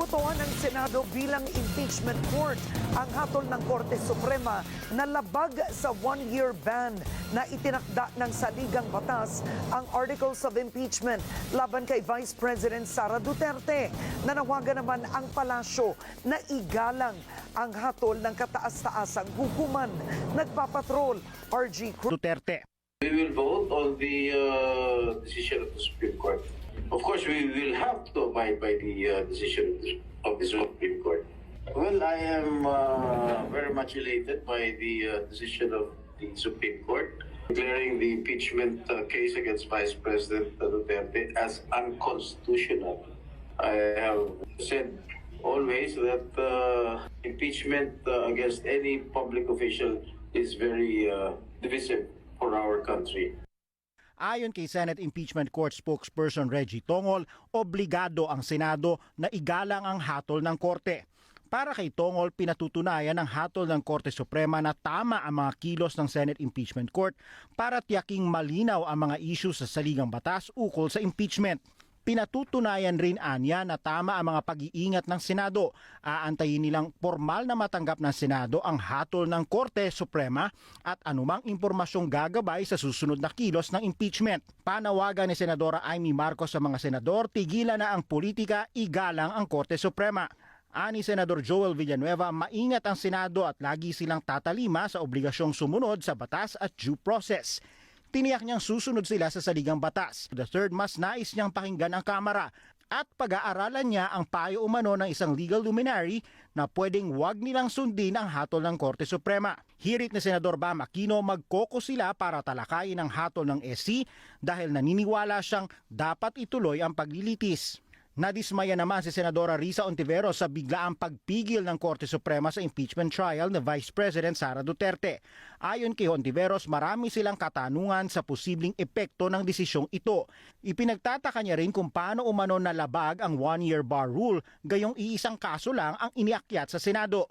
Binobotohan ng Senado bilang impeachment court ang hatol ng Korte Suprema na labag sa one-year ban na itinakda ng saligang batas ang Articles of Impeachment laban kay Vice President Sara Duterte. Nanawagan naman ang palasyo na igalang ang hatol ng kataas-taasang hukuman. Nagpapatrol, RG Cruz. Duterte. We will vote on the uh, decision of the Supreme Court. Of course, we will have to abide by the uh, decision of the Supreme Court. Well, I am uh, very much elated by the uh, decision of the Supreme Court declaring the impeachment uh, case against Vice President Duterte as unconstitutional. I have said always that uh, impeachment uh, against any public official is very divisive for our country. Ayon kay Senate Impeachment Court spokesperson Reggie Tongol, obligado ang Senado na igalang ang hatol ng Korte. Para kay Tongol, pinatutunayan ng hatol ng Korte Suprema na tama ang mga kilos ng Senate Impeachment Court para tiyaking malinaw ang mga issue sa saligang batas ukol sa impeachment. Pinatutunayan rin anya na tama ang mga pag-iingat ng Senado. Aantayin nilang formal na matanggap ng Senado ang hatol ng Korte Suprema at anumang impormasyong gagabay sa susunod na kilos ng impeachment. Panawagan ni Senadora Amy Marcos sa mga senador, tigilan na ang politika, igalang ang Korte Suprema. Ani Senador Joel Villanueva, maingat ang Senado at lagi silang tatalima sa obligasyong sumunod sa batas at due process. Tiniyak niyang susunod sila sa saligang batas. The third, mas nais niyang pakinggan ang Kamara at pag-aaralan niya ang payo umano ng isang legal luminary na pwedeng wag nilang sundin ang hatol ng Korte Suprema. Hirit ni Senador Bam Aquino magkoko sila para talakayin ang hatol ng SC dahil naniniwala siyang dapat ituloy ang paglilitis. Nadismaya naman si Senadora Risa Ontiveros sa biglaang pagpigil ng Korte Suprema sa impeachment trial ni Vice President Sara Duterte. Ayon kay Ontiveros, marami silang katanungan sa posibleng epekto ng desisyong ito. Ipinagtataka niya rin kung paano umano nalabag ang one-year bar rule, gayong iisang kaso lang ang iniakyat sa Senado.